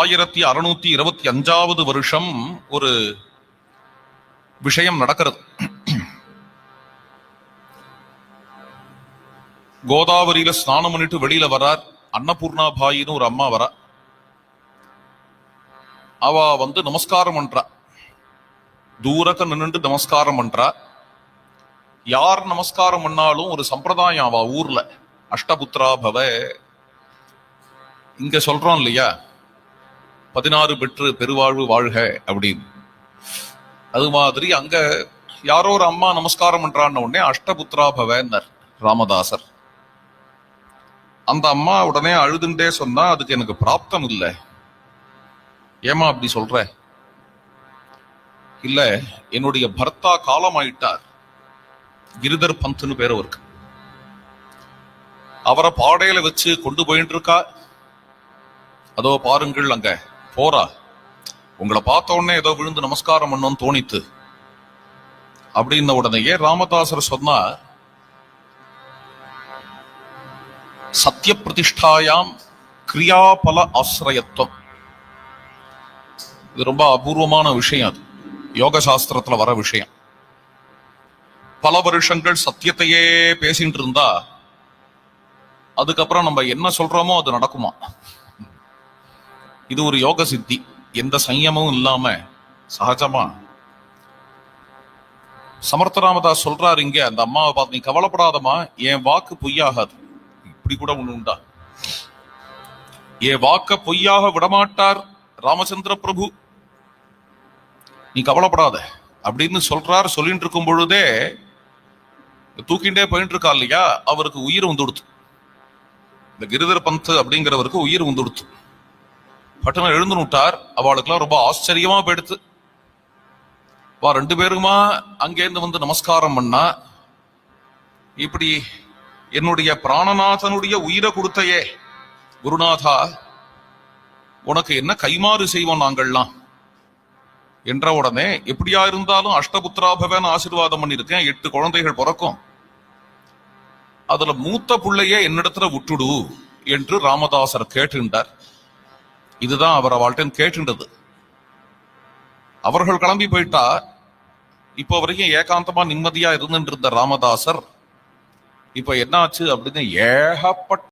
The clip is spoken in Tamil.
ஆயிரத்தி அறுநூத்தி இருபத்தி அஞ்சாவது வருஷம் ஒரு விஷயம் நடக்கிறது. கோதாவரியில ஸ்நானம் பண்ணிட்டு வெளியில வரார் அன்னபூர்ணா பாயின்னு ஒரு அம்மா வரா. அவ வந்து நமஸ்காரம் பண்றா. தூரக்க நின்னுட்டு நமஸ்காரம் பண்றா. யார் நமஸ்காரம் பண்ணாலும் ஒரு சம்பிரதாயம் அவ ஊர்ல. அஷ்டபுத்ரா பவ. இங்க சொல்றோம் இல்லையா? பதினாறு பெற்று பெருவாழ்வு வாழ்க அப்படின்னு. அது மாதிரி அங்க யாரோ ஒரு அம்மா நமஸ்காரம் பண்றான்னு உடனே அஷ்டபுத்ரா பவன்னர் ராமதாசர். அந்த அம்மா உடனே அழுதுண்டே சொன்னா அதுக்கு எனக்கு பிராப்தம் இல்லை. ஏமா அப்படி சொல்ற? இல்ல என்னுடைய பர்த்தா காலமாயிட்டார். கிரிதர் பந்த்னு பேர் அவருக்கு. அவரை பாடையில வச்சு கொண்டு போயிட்டு இருக்கா அதோ பாருங்கள் அங்க. போறா. உங்களை பார்த்த உடனே ஏதோ விழுந்து நமஸ்காரம் பண்ணோன்னு தோணித்து. அப்படின்ன உடனேயே ராமதாசர் சொன்னா சத்திய பிரதிஷ்டாயாம் கிரியாபல ஆசிரியத்துவம். இது ரொம்ப அபூர்வமான விஷயம் அது. யோக சாஸ்திரத்துல வர விஷயம். பல வருஷங்கள் சத்தியத்தையே பேசிட்டு இருந்தா அதுக்கப்புறம் நம்ம என்ன சொல்றோமோ அது நடக்குமா? இது ஒரு யோக சித்தி. எந்த சயமும் இல்லாம சகஜமா. சமர்த்த ராமதாஸ் சொல்றாரு இங்க அந்த அம்மாவை பார்த்து நீ கவலைப்படாதமா என் வாக்கு பொய்யாகாது. இப்படி கூட ஒண்ணு உண்டா? என் வாக்க பொய்யாக விடமாட்டார் ராமச்சந்திர பிரபு. நீ கவலைப்படாத. அப்படின்னு சொல்றார் சொல்லிட்டு இருக்கும் பொழுதே தூக்கிண்டே போயிட்டு இருக்கா இல்லையா? அவருக்கு உயிர் வந்துடுத்து இந்த கிரிதர் பந்த் அப்படிங்கிறவருக்கு உயிர் வந்துடுத்து பட்டணம் எழுந்து விட்டார் அவளுக்கெல்லாம் ரொம்ப ஆச்சரியமா போயிடுத்து. வா ரெண்டு பேருமா அங்கேருந்து வந்து நமஸ்காரம் பண்ணா. இப்படி என்னுடைய பிராணநாதனுடைய உயிரை கொடுத்தையே. குருநாதா உனக்கு என்ன கைமாறு செய்வோம் நாங்கள்லாம்? என்ற உடனே எப்படியா இருந்தாலும் அஷ்டபுத்திராபவன் ஆசீர்வாதம் பண்ணிருக்கேன் எட்டு குழந்தைகள் பிறக்கும். அதுல மூத்த பிள்ளையே என்னிடத்துல விட்டுடு என்று ராமதாசர் கேட்டுண்டார் இதுதான் அவர் அவள்கிட்ட கேட்டுண்டது அவர்கள் கிளம்பி போயிட்டா இப்போ வரைக்கும் ஏகாந்தமா நிம்மதியா இருந்துட்டு இருந்த ராமதாசர் இப்ப என்னாச்சு அப்படின்னு ஏகப்பட்ட